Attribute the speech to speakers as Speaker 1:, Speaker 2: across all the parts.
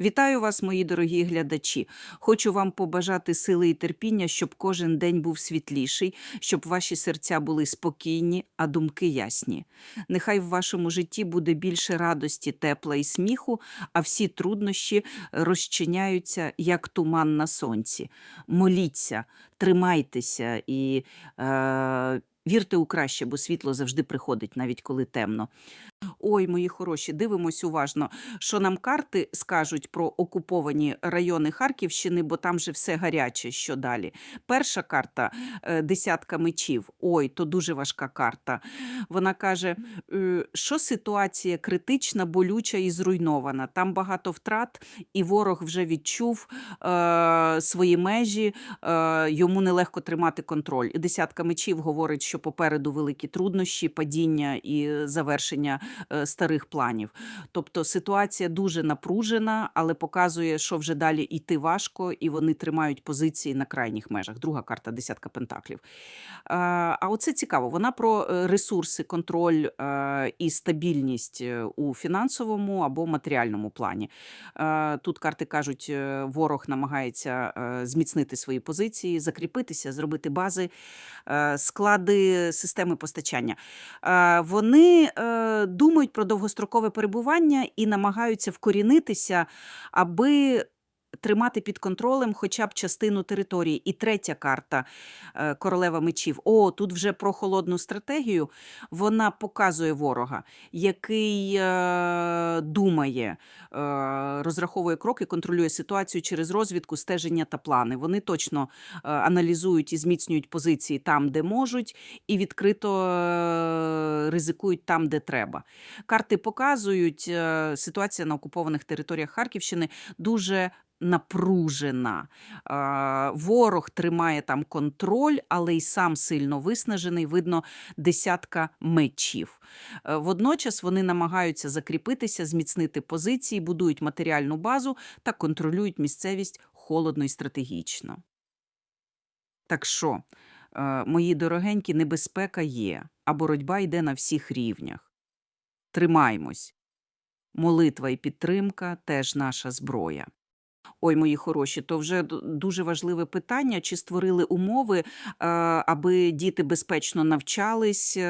Speaker 1: Вітаю вас, мої дорогі глядачі. Хочу вам побажати сили і терпіння, щоб кожен день був світліший, щоб ваші серця були спокійні, а думки ясні. Нехай в вашому житті буде більше радості, тепла і сміху, а всі труднощі розчиняються, як туман на сонці. Моліться, тримайтеся і е, вірте у краще, бо світло завжди приходить, навіть коли темно. Ой, мої хороші, дивимось уважно, що нам карти скажуть про окуповані райони Харківщини, бо там же все гаряче, що далі. Перша карта е, десятка мечів. Ой, то дуже важка карта. Вона каже, е, що ситуація критична, болюча і зруйнована. Там багато втрат, і ворог вже відчув е, свої межі, е, йому нелегко тримати контроль. Десятка мечів говорить, що попереду великі труднощі, падіння і завершення старих планів. Тобто ситуація дуже напружена, але показує, що вже далі йти важко, і вони тримають позиції на крайніх межах. Друга карта десятка пентаклів. А, а оце цікаво. Вона про е, ресурси, контроль е, і стабільність е, у фінансовому або матеріальному плані. Е, Тут карти кажуть, е, ворог намагається е, зміцнити свої позиції, закріпитися, зробити бази, е, склади системи постачання. Е, Вони е, думають про довгострокове перебування і намагаються вкорінитися, аби тримати під контролем хоча б частину території. І третя карта е, королева мечів. О, тут вже про холодну стратегію. Вона показує ворога, який е, думає, е, розраховує кроки, контролює ситуацію через розвідку, стеження та плани. Вони точно аналізують і зміцнюють позиції там, де можуть, і відкрито ризикують там, де треба. Карти показують, ситуація на окупованих територіях Харківщини дуже напружена. Ворог тримає там контроль, але й сам сильно виснажений. Видно десятка мечів. Е, Водночас вони намагаються закріпитися, зміцнити позиції, будують матеріальну базу та контролюють місцевість холодно і стратегічно. Так що, е, мої дорогенькі, небезпека є, а боротьба йде на всіх рівнях. Тримаймось. Молитва і підтримка теж наша зброя. Ой, мої хороші, то вже дуже важливе питання, чи створили умови, е, аби діти безпечно навчались. Е,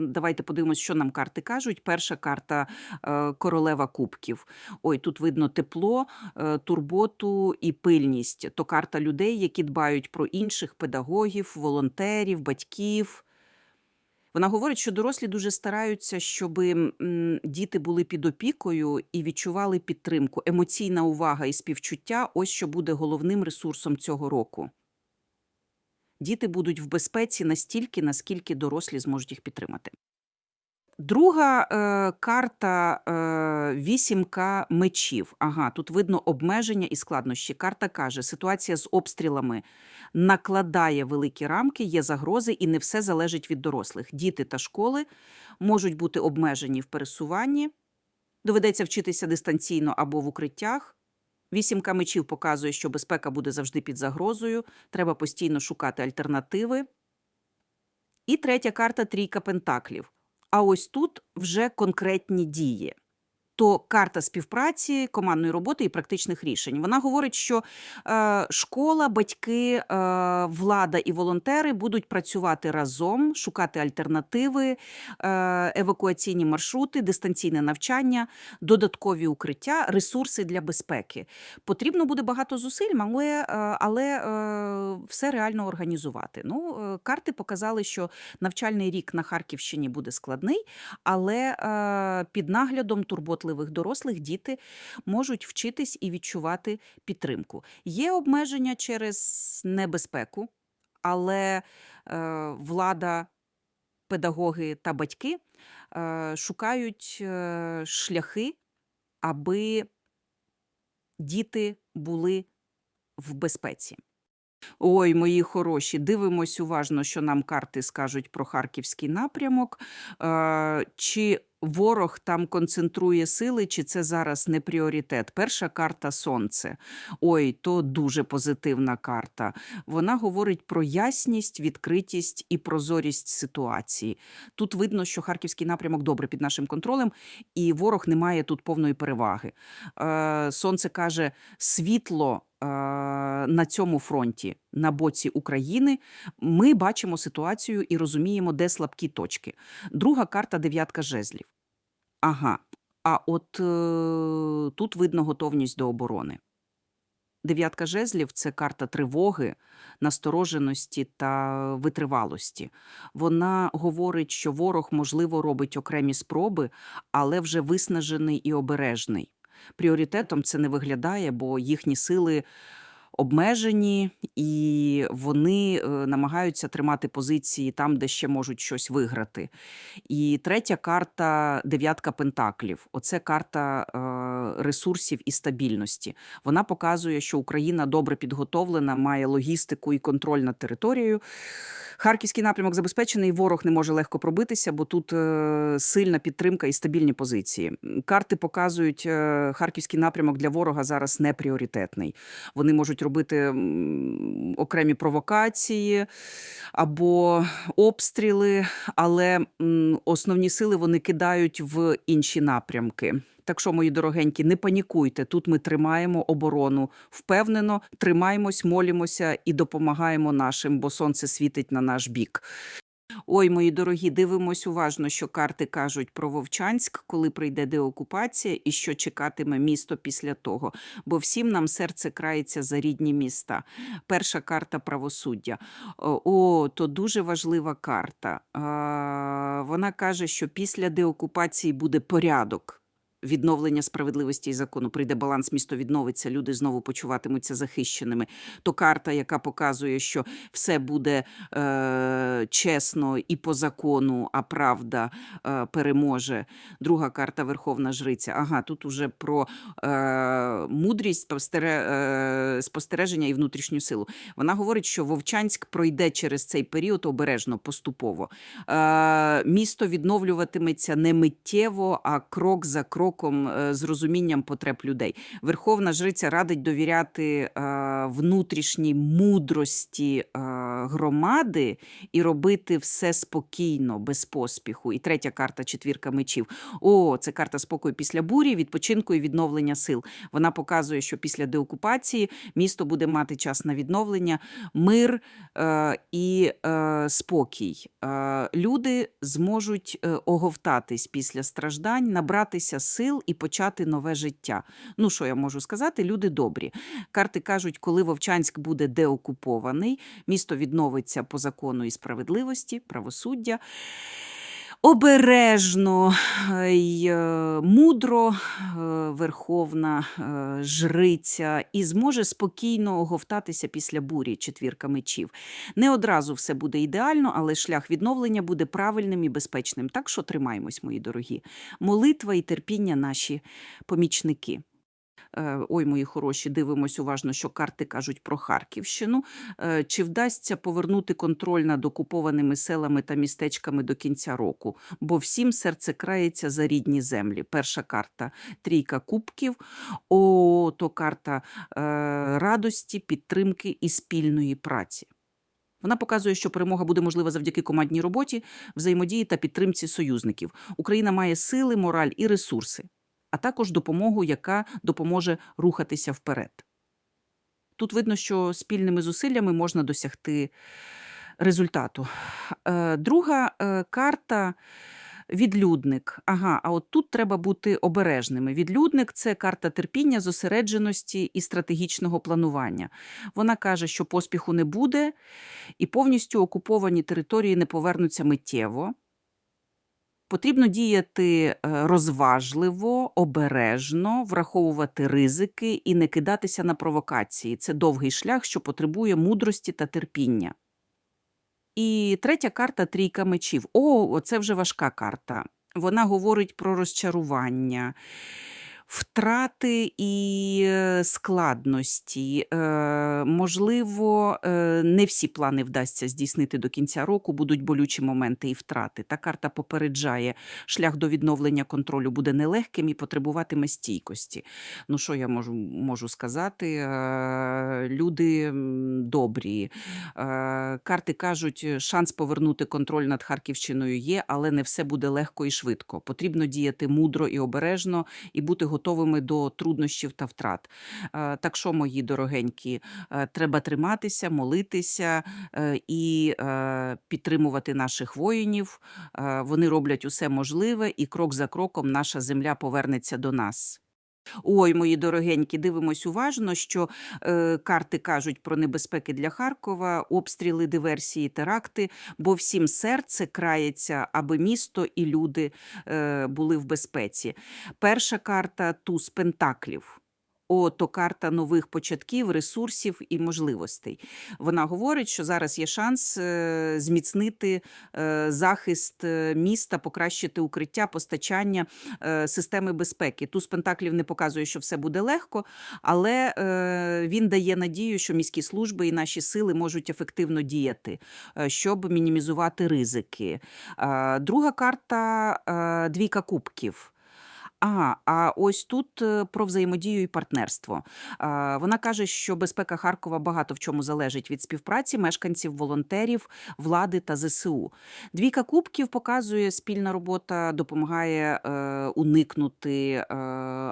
Speaker 1: Давайте подивимось, що нам карти кажуть. Перша карта е, королева кубків. Ой, тут видно тепло, турботу і пильність. То карта людей, які дбають про інших педагогів, волонтерів, батьків. Вона говорить, що дорослі дуже стараються, щоб діти були під опікою і відчували підтримку. Емоційна увага і співчуття ось що буде головним ресурсом цього року. Діти будуть в безпеці настільки, наскільки дорослі зможуть їх підтримати. Друга е, карта е, вісімка мечів. Ага, тут видно обмеження і складнощі. Карта каже, ситуація з обстрілами накладає великі рамки, є загрози, і не все залежить від дорослих. Діти та школи можуть бути обмежені в пересуванні, доведеться вчитися дистанційно або в укриттях. Вісімка мечів показує, що безпека буде завжди під загрозою, треба постійно шукати альтернативи. І третя карта трійка пентаклів. А ось тут вже конкретні дії. То карта співпраці, командної роботи і практичних рішень. Вона говорить, що е, школа, батьки, е, влада і волонтери будуть працювати разом, шукати альтернативи, е, евакуаційні маршрути, дистанційне навчання, додаткові укриття, ресурси для безпеки. Потрібно буде багато зусиль, але, але все реально організувати. Ну, карти показали, що навчальний рік на Харківщині буде складний, але під наглядом турботливих дорослих діти можуть вчитись і відчувати підтримку. Є обмеження через небезпеку, але е, влада, педагоги та батьки е, шукають е, шляхи, аби діти були в безпеці. Ой, мої хороші, дивимось уважно, що нам карти скажуть про харківський напрямок. Е, Чи ворог там концентрує сили, чи це зараз не пріоритет? Перша карта Сонце. Ой, то дуже позитивна карта. Вона говорить про ясність, відкритість і прозорість ситуації. Тут видно, що харківський напрямок добре під нашим контролем, і ворог не має тут повної переваги. Е, Сонце каже: світло. На цьому фронті на боці України ми бачимо ситуацію і розуміємо, де слабкі точки. Друга карта дев'ятка жезлів. Ага. А от е, тут видно готовність до оборони. Дев'ятка жезлів це карта тривоги, настороженості та витривалості. Вона говорить, що ворог, можливо, робить окремі спроби, але вже виснажений і обережний. Пріоритетом це не виглядає, бо їхні сили обмежені, і вони е, намагаються тримати позиції там, де ще можуть щось виграти. І третя карта дев'ятка пентаклів. Оце карта е, ресурсів і стабільності. Вона показує, що Україна добре підготовлена, має логістику і контроль над територією. Харківський напрямок забезпечений, ворог не може легко пробитися, бо тут е, сильна підтримка і стабільні позиції. Карти показують, е, харківський напрямок для ворога зараз не пріоритетний. Вони можуть робити окремі провокації або обстріли, але основні сили вони кидають в інші напрямки. Так що, мої дорогенькі, не панікуйте. Тут ми тримаємо оборону впевнено, тримаємось, молімося і допомагаємо нашим, бо сонце світить на наш бік. Ой, мої дорогі, дивимось уважно, що карти кажуть про Вовчанськ, коли прийде деокупація, і що чекатиме місто після того. Бо всім нам серце крається за рідні міста. Перша карта правосуддя. О, то дуже важлива карта. Вона каже, що після деокупації буде порядок. Відновлення справедливості і закону прийде баланс, місто відновиться, люди знову почуватимуться захищеними. То карта, яка показує, що все буде е, чесно і по закону, а правда е, переможе. Друга карта Верховна Жриця. Ага, тут уже про е, мудрість, е, спостереження і внутрішню силу. Вона говорить, що Вовчанськ пройде через цей період обережно, поступово. Е, місто відновлюватиметься не миттєво, а крок за кроком е, з розумінням потреб людей. Верховна жриця радить довіряти е, внутрішній мудрості е, громади і робити все спокійно, без поспіху. І третя карта четвірка мечів. О, це карта спокою після бурі, відпочинку і відновлення сил. Вона показує, що після деокупації місто буде мати час на відновлення, мир і спокій. Люди зможуть оговтатись після страждань, набратися сил і почати нове життя. Ну, що я можу сказати? Люди добрі. Карти кажуть, коли Вовчанськ буде деокупований, місто відновиться по закону і справедливості, правосуддя. Обережно й е, мудро е, верховна е, жриця і зможе спокійно оговтатися після бурі четвірка мечів. Не одразу все буде ідеально, але шлях відновлення буде правильним і безпечним. Так що тримаємось, мої дорогі. Молитва і терпіння наші помічники. Е, Ой, мої хороші, дивимось уважно, що карти кажуть про Харківщину. Е, Чи вдасться повернути контроль над окупованими селами та містечками до кінця року? Бо всім серце крається за рідні землі. Перша карта трійка кубків. О, то карта е, радості, підтримки і спільної праці. Вона показує, що перемога буде можлива завдяки командній роботі, взаємодії та підтримці союзників. Україна має сили, мораль і ресурси, а також допомогу, яка допоможе рухатися вперед. Тут видно, що спільними зусиллями можна досягти результату. Е, Друга е, карта відлюдник. Ага, а от тут треба бути обережними. Відлюдник це карта терпіння, зосередженості і стратегічного планування. Вона каже, що поспіху не буде, і повністю окуповані території не повернуться миттєво. Потрібно діяти е, розважливо, обережно, враховувати ризики і не кидатися на провокації. Це довгий шлях, що потребує мудрості та терпіння. І третя карта трійка мечів. О, це вже важка карта. Вона говорить про розчарування. Втрати і е, складності. Е, можливо, е, не всі плани вдасться здійснити до кінця року, будуть болючі моменти і втрати. Та карта попереджає, шлях до відновлення контролю буде нелегким і потребуватиме стійкості. Ну, що я можу, можу сказати? Люди добрі. Карти кажуть, шанс повернути контроль над Харківщиною є, але не все буде легко і швидко. Потрібно діяти мудро і обережно і бути готовими до труднощів та втрат. Е, Так що, мої дорогенькі, е, треба триматися, молитися е, і підтримувати наших воїнів. Вони роблять усе можливе, і крок за кроком наша земля повернеться до нас. Ой, мої дорогенькі, дивимось уважно, що е, карти кажуть про небезпеки для Харкова, обстріли, диверсії, теракти, бо всім серце крається, аби місто і люди е, були в безпеці. Перша карта туз пентаклів. О, то карта нових початків, ресурсів і можливостей. Вона говорить, що зараз є шанс е, зміцнити е, захист е, міста, покращити укриття, постачання системи безпеки. Туз Пентаклів не показує, що все буде легко, але він дає надію, що міські служби і наші сили можуть ефективно діяти, щоб мінімізувати ризики. Друга карта двійка кубків. А, а ось тут е, про взаємодію і партнерство. Вона каже, що безпека Харкова багато в чому залежить від співпраці мешканців, волонтерів, влади та ЗСУ. Двійка кубків показує, спільна робота допомагає е, уникнути е,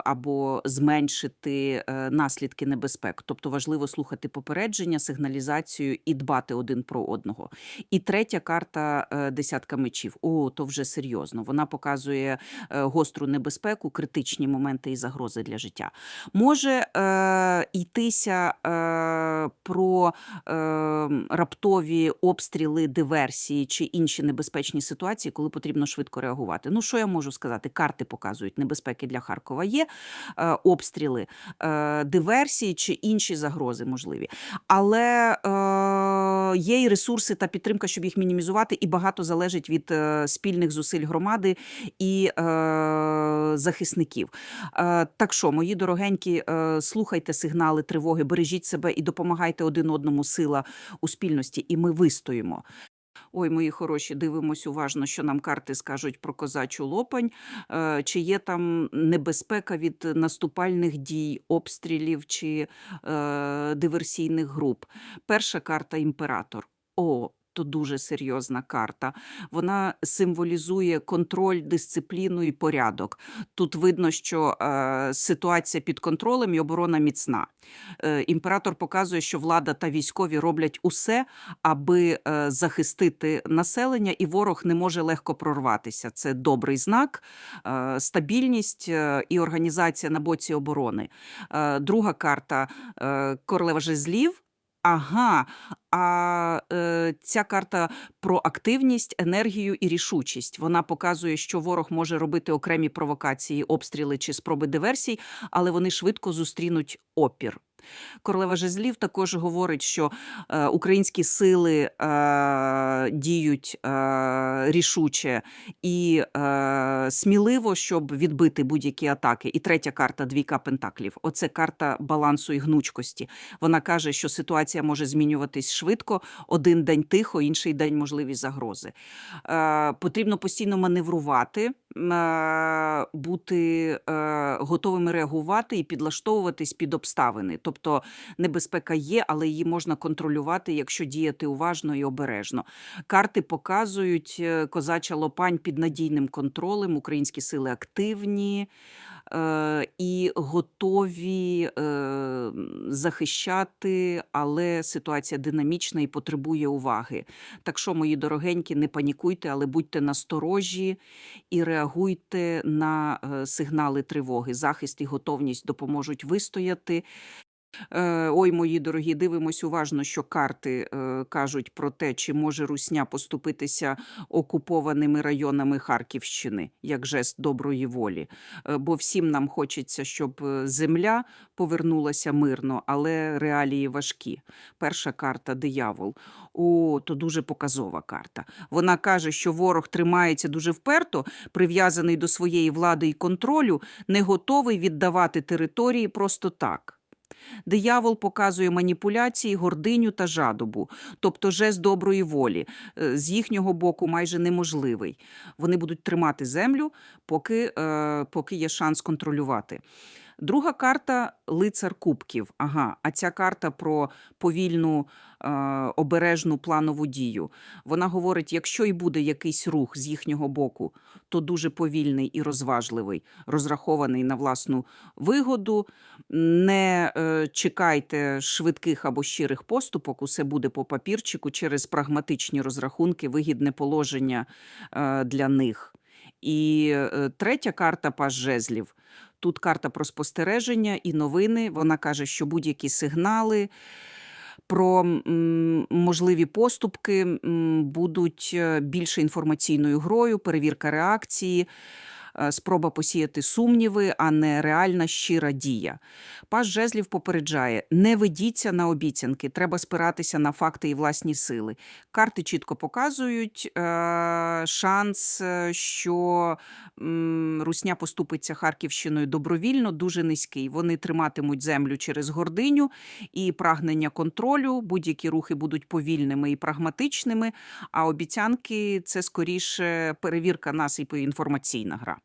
Speaker 1: або зменшити наслідки небезпек. Тобто важливо слухати попередження, сигналізацію і дбати один про одного. І третя карта десятка мечів. О, то вже серйозно. Вона показує гостру небезпеку, критичні моменти і загрози для життя. Може е, йтися е, про е, раптові обстріли, диверсії чи інші небезпечні ситуації, коли потрібно швидко реагувати. Ну, що я можу сказати? Карти показують, небезпеки для Харкова є, е, обстріли, е, диверсії чи інші загрози можливі. Але е, є і ресурси та підтримка, щоб їх мінімізувати, і багато залежить від е, спільних зусиль громади і е, захисників. Е, так що, мої дорогенькі, е, слухайте сигнали тривоги, бережіть себе і допомагайте один одному сила у спільності, і ми вистоїмо. Ой, мої хороші, дивимось уважно, що нам карти скажуть про козачу лопань. Е, Чи є там небезпека від наступальних дій, обстрілів чи е, диверсійних груп? Перша карта імператор. О, то дуже серйозна карта. Вона символізує контроль, дисципліну і порядок. Тут видно, що е, ситуація під контролем і оборона міцна. Е, імператор показує, що влада та військові роблять усе, аби е, захистити населення, і ворог не може легко прорватися. Це добрий знак, е, стабільність е, і організація на боці оборони. Е, Друга карта е, королева жезлів. Ага, а е, ця карта про активність, енергію і рішучість. Вона показує, що ворог може робити окремі провокації, обстріли чи спроби диверсій, але вони швидко зустрінуть опір. Королева жезлів також говорить, що е, українські сили е, діють е, рішуче і сміливо, щоб відбити будь-які атаки. І третя карта двійка пентаклів. Оце карта балансу і гнучкості. Вона каже, що ситуація може змінюватись швидко. Один день тихо, інший день можливі загрози. Потрібно постійно маневрувати, бути е, готовими реагувати і підлаштовуватись під обставини. Тобто небезпека є, але її можна контролювати, якщо діяти уважно і обережно. Карти показують е, козача лопань під надійним контролем. Українські сили активні. Е, І готові е, захищати, але ситуація динамічна і потребує уваги. Так що, мої дорогенькі, не панікуйте, але будьте насторожі і реагуйте на е, сигнали тривоги. Захист і готовність допоможуть вистояти. Е, Ой, мої дорогі, дивимось уважно, що карти е, кажуть про те, чи може Русня поступитися окупованими районами Харківщини як жест доброї волі. Е, Бо всім нам хочеться, щоб земля повернулася мирно, але реалії важкі. Перша карта диявол. О, то дуже показова карта. Вона каже, що ворог тримається дуже вперто, прив'язаний до своєї влади і контролю, не готовий віддавати території просто так. Диявол показує маніпуляції, гординю та жадобу, тобто жест доброї волі, е, з їхнього боку майже неможливий. Вони будуть тримати землю, поки, е, поки є шанс контролювати. Друга карта лицар кубків. Ага, а ця карта про повільну е, обережну планову дію. Вона говорить: якщо і буде якийсь рух з їхнього боку, то дуже повільний і розважливий, розрахований на власну вигоду. Не е, чекайте швидких або щирих поступок, усе буде по папірчику через прагматичні розрахунки, вигідне положення е, для них. І е, третя карта паж жезлів. Тут карта про спостереження і новини. Вона каже, що будь-які сигнали про можливі поступки будуть е, більше інформаційною грою, перевірка реакції, спроба посіяти сумніви, а не реальна щира дія. Паш жезлів попереджає: не ведіться на обіцянки, треба спиратися на факти і власні сили. Карти чітко показують е, шанс, е, що Русня поступиться Харківщиною добровільно, дуже низький. Вони триматимуть землю через гординю і прагнення контролю. Будь-які рухи будуть повільними і прагматичними, а обіцянки це скоріше перевірка нас і інформаційна гра.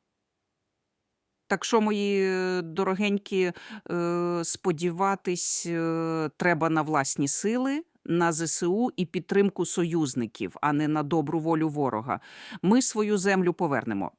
Speaker 1: Так що, мої е, дорогенькі, е, сподіватись е, треба на власні сили. На ЗСУ і підтримку союзників, а не на добру волю ворога. Ми свою землю повернемо.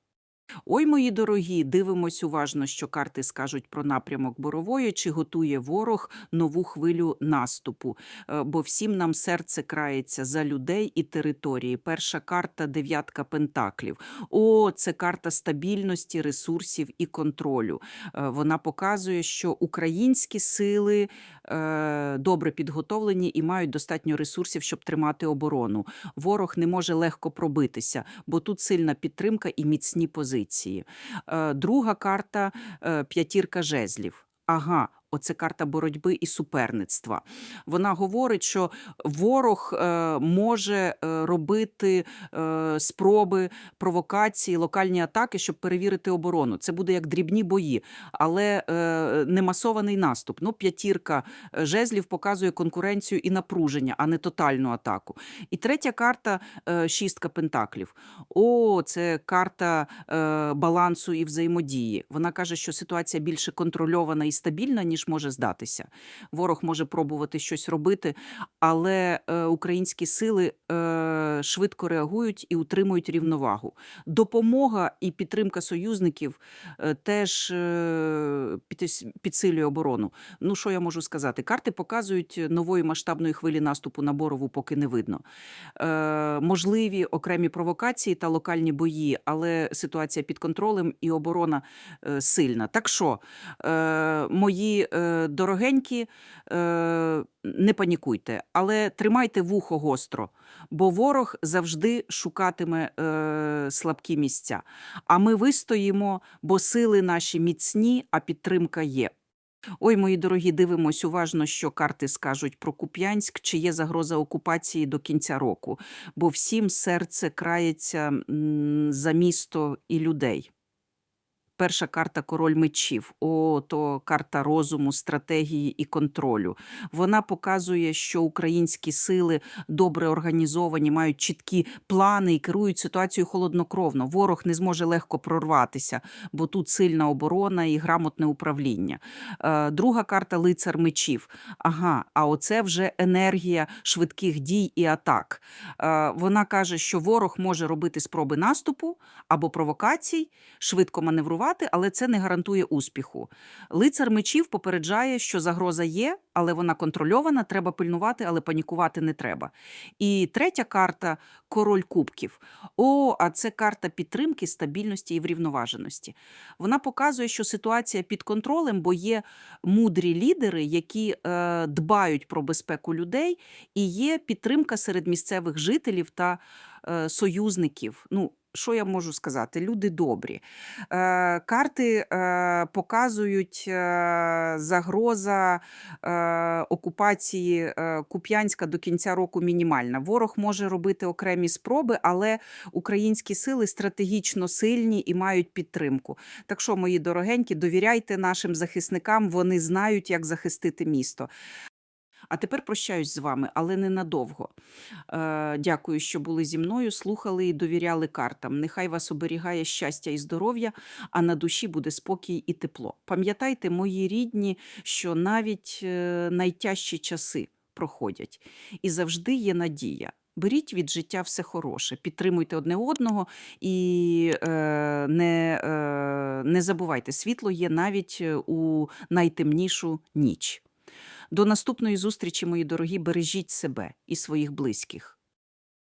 Speaker 1: Ой, мої дорогі, дивимось уважно, що карти скажуть про напрямок борової, чи готує ворог нову хвилю наступу. Е, Бо всім нам серце крається за людей і території. Перша карта дев'ятка пентаклів. О, це карта стабільності, ресурсів і контролю. Е, Вона показує, що українські сили е, добре підготовлені і мають достатньо ресурсів, щоб тримати оборону. Ворог не може легко пробитися, бо тут сильна підтримка і міцні позиції. Е, Друга карта е, п'ятірка жезлів. Ага, оце карта боротьби і суперництва. Вона говорить, що ворог е, може е, робити е, спроби, провокації, локальні атаки, щоб перевірити оборону. Це буде як дрібні бої, але не масований наступ. Ну, п'ятірка жезлів показує конкуренцію і напруження, а не тотальну атаку. І третя карта шістка пентаклів. О, це карта балансу і взаємодії. Вона каже, що ситуація більше контрольована і стабільна, ніж може здатися. Ворог може пробувати щось робити, але е, українські сили е, швидко реагують і утримують рівновагу. Допомога і підтримка союзників е, теж підсилює оборону. Ну, що я можу сказати? Карти показують нової масштабної хвилі наступу на Борову, поки не видно. Можливі окремі провокації та локальні бої, але ситуація під контролем і оборона сильна. Так що, мої дорогенькі, е, не панікуйте, але тримайте вухо гостро, бо ворог завжди шукатиме е, слабкі місця. А ми вистоїмо, бо сили наші міцні, а підтримка є. Ой, мої дорогі, дивимось уважно, що карти скажуть про Куп'янськ, чи є загроза окупації до кінця року, бо всім серце крається за місто і людей. Перша карта король мечів. О, то карта розуму, стратегії і контролю. Вона показує, що українські сили добре організовані, мають чіткі плани і керують ситуацією холоднокровно. Ворог не зможе легко прорватися, бо тут сильна оборона і грамотне управління. Е, Друга карта лицар мечів. Ага, а оце вже енергія швидких дій і атак. Е, Вона каже, що ворог може робити спроби наступу або провокацій, швидко маневрувати, але це не гарантує успіху. Лицар мечів попереджає, що загроза є, але вона контрольована, треба пильнувати, але панікувати не треба. І третя карта король кубків. О, а це карта підтримки, стабільності і врівноваженості. Вона показує, що ситуація під контролем, бо є мудрі лідери, які е, дбають про безпеку людей, і є підтримка серед місцевих жителів та е, союзників. Ну, що я можу сказати? Люди добрі. Е, карти е, показують е, загроза е, окупації е, Куп'янська до кінця року мінімальна. Ворог може робити окремі спроби, але українські сили стратегічно сильні і мають підтримку. Так що, мої дорогенькі, довіряйте нашим захисникам, вони знають, як захистити місто. А тепер прощаюсь з вами, але ненадовго. Е, дякую, що були зі мною, слухали і довіряли картам. Нехай вас оберігає щастя і здоров'я, а на душі буде спокій і тепло. Пам'ятайте, мої рідні, що навіть е, найтяжчі часи проходять, і завжди є надія. Беріть від життя все хороше, підтримуйте одне одного і е, не, е, не забувайте, світло є навіть е, у найтемнішу ніч. До наступної зустрічі, мої дорогі, бережіть себе і своїх близьких.